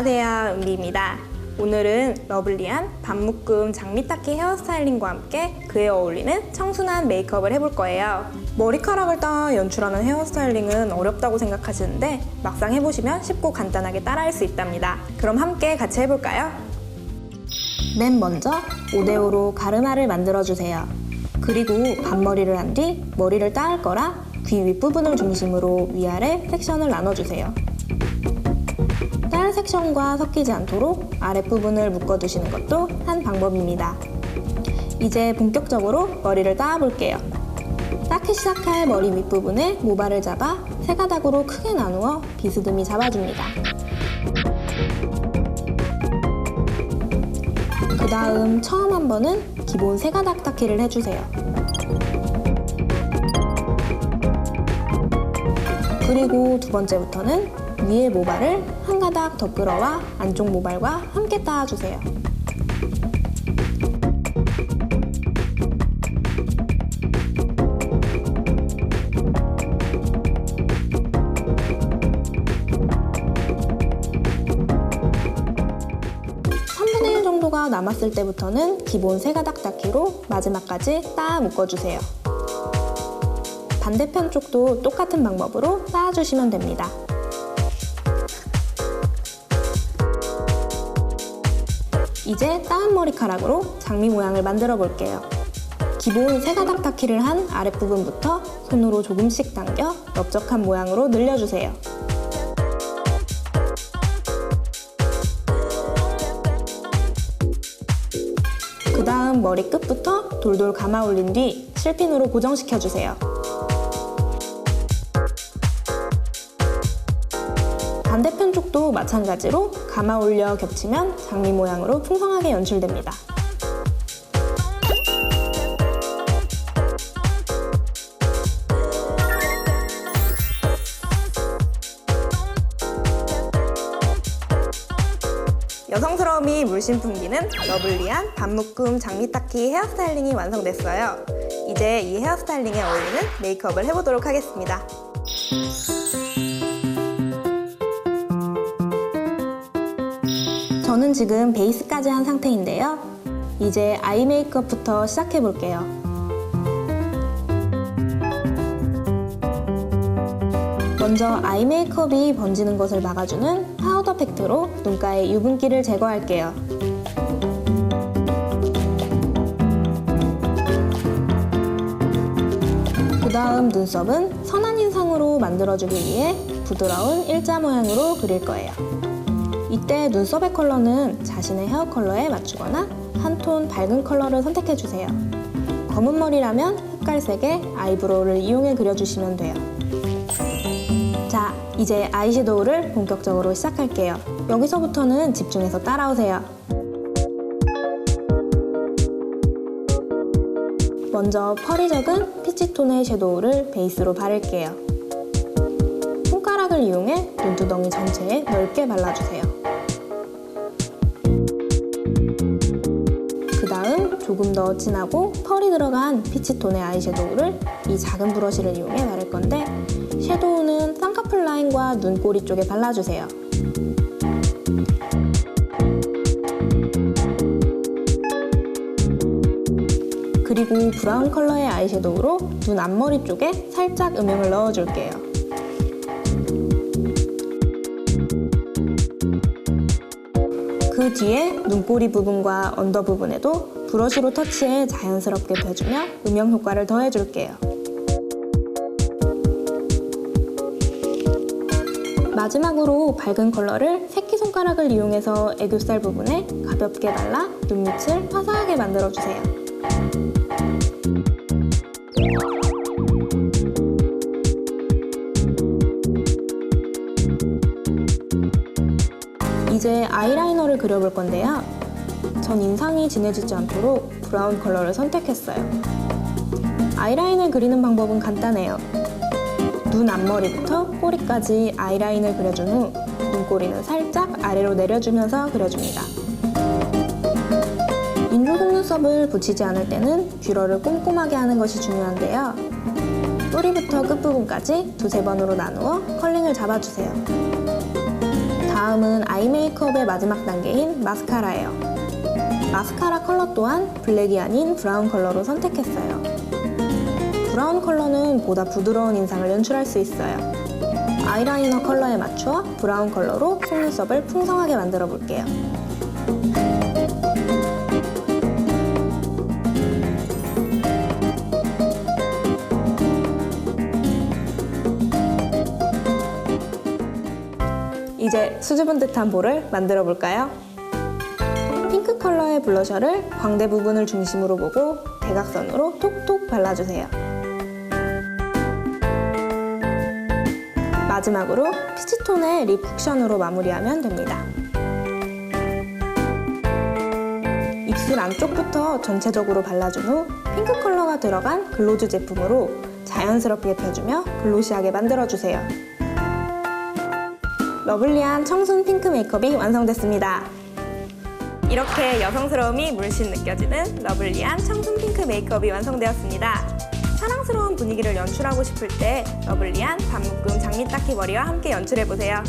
안녕하세요, 은비입니다. 오늘은 러블리한 반묶음 장미타키 헤어스타일링과 함께 그에 어울리는 청순한 메이크업을 해볼 거예요. 머리카락을 따 연출하는 헤어스타일링은 어렵다고 생각하시는데 막상 해보시면 쉽고 간단하게 따라할 수 있답니다. 그럼 함께 같이 해볼까요? 맨 먼저 5대5로 가르마를 만들어주세요. 그리고 반머리를 한 뒤 머리를 따을 거라 귀 윗부분을 중심으로 위아래 섹션을 나눠주세요. 딸 섹션과 섞이지 않도록 아랫부분을 묶어두시는 것도 한 방법입니다. 이제 본격적으로 머리를 따볼게요. 닦기 시작할 머리 윗부분에 모발을 잡아 세 가닥으로 크게 나누어 비스듬히 잡아줍니다. 그 다음 처음 한 번은 기본 세 가닥 닦기를 해주세요. 그리고 두 번째부터는 위에 모발을 한 가닥 더 끌어와 안쪽 모발과 함께 따아주세요. 삼분의1 정도가 남았을 때부터는 기본 세 가닥 닦기로 마지막까지 따 묶어주세요. 반대편 쪽도 똑같은 방법으로 쌓아주시면 됩니다. 이제 따은 머리카락으로 장미 모양을 만들어 볼게요. 기본 세 가닥 닦기를 한 아랫부분부터 손으로 조금씩 당겨 넓적한 모양으로 늘려주세요. 그 다음 머리 끝부터 돌돌 감아 올린 뒤 실핀으로 고정시켜주세요. 반대편 쪽도 마찬가지로 감아 올려 겹치면 장미 모양으로 풍성하게 연출됩니다. 여성스러움이 물씬 풍기는 러블리한 반묶음 장미타키 헤어스타일링이 완성됐어요. 이제 이 헤어스타일링에 어울리는 메이크업을 해보도록 하겠습니다. 저는 지금 베이스까지 한 상태인데요. 이제 아이 메이크업부터 시작해 볼게요. 먼저 아이 메이크업이 번지는 것을 막아주는 파우더 팩트로 눈가의 유분기를 제거할게요. 그 다음 눈썹은 선한 인상으로 만들어주기 위해 부드러운 일자 모양으로 그릴 거예요. 이때 눈썹의 컬러는 자신의 헤어 컬러에 맞추거나 한 톤 밝은 컬러를 선택해주세요. 검은 머리라면 흑갈색의 아이브로우를 이용해 그려주시면 돼요. 자, 이제 아이섀도우를 본격적으로 시작할게요. 여기서부터는 집중해서 따라오세요. 먼저 펄이 적은 피치톤의 섀도우를 베이스로 바를게요. 눈두덩이 전체에 넓게 발라주세요. 그 다음 조금 더 진하고 펄이 들어간 피치톤의 아이섀도우를 이 작은 브러쉬를 이용해 바를 건데 섀도우는 쌍꺼풀 라인과 눈꼬리 쪽에 발라주세요. 그리고 브라운 컬러의 아이섀도우로 눈 앞머리 쪽에 살짝 음영을 넣어줄게요. 그 뒤에 눈꼬리 부분과 언더 부분에도 브러쉬로 터치해 자연스럽게 펴주며 음영 효과를 더해줄게요. 마지막으로 밝은 컬러를 새끼손가락을 이용해서 애교살 부분에 가볍게 발라 눈밑을 화사하게 만들어주세요. 이제 아이라이너를 그려볼 건데요. 전 인상이 진해지지 않도록 브라운 컬러를 선택했어요. 아이라인을 그리는 방법은 간단해요. 눈 앞머리부터 꼬리까지 아이라인을 그려준 후 눈꼬리는 살짝 아래로 내려주면서 그려줍니다. 인조 속눈썹을 붙이지 않을 때는 뷰러를 꼼꼼하게 하는 것이 중요한데요. 뿌리부터 끝부분까지 두세 번으로 나누어 컬링을 잡아주세요. 다음은 아이 메이크업의 마지막 단계인 마스카라예요. 마스카라 컬러 또한 블랙이 아닌 브라운 컬러로 선택했어요. 브라운 컬러는 보다 부드러운 인상을 연출할 수 있어요. 아이라이너 컬러에 맞춰 브라운 컬러로 속눈썹을 풍성하게 만들어 볼게요. 이제 수줍은 듯한 볼을 만들어 볼까요? 핑크 컬러의 블러셔를 광대 부분을 중심으로 보고 대각선으로 톡톡 발라주세요. 마지막으로 피치톤의 립 쿠션으로 마무리하면 됩니다. 입술 안쪽부터 전체적으로 발라준 후 핑크 컬러가 들어간 글로즈 제품으로 자연스럽게 펴주며 글로시하게 만들어주세요. 러블리한 청순 핑크 메이크업이 완성됐습니다. 이렇게 여성스러움이 물씬 느껴지는 러블리한 청순 핑크 메이크업이 완성되었습니다. 사랑스러운 분위기를 연출하고 싶을 때 러블리한 반묶음 장미 닦기 머리와 함께 연출해보세요.